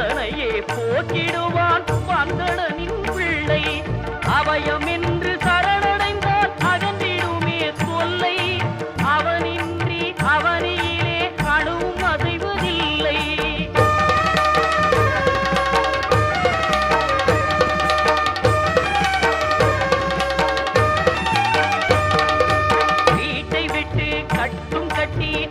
வேதனையே போக்கிடுவான். வந்தனின் பிள்ளை. அவயம் என்று சரணடைந்தால் அகன்றிடுமே தொல்லை. அவனின்றி அவனியிலே அணுவும் அசைவதில்லை. வீட்டை விட்டு கட்டும் கட்டி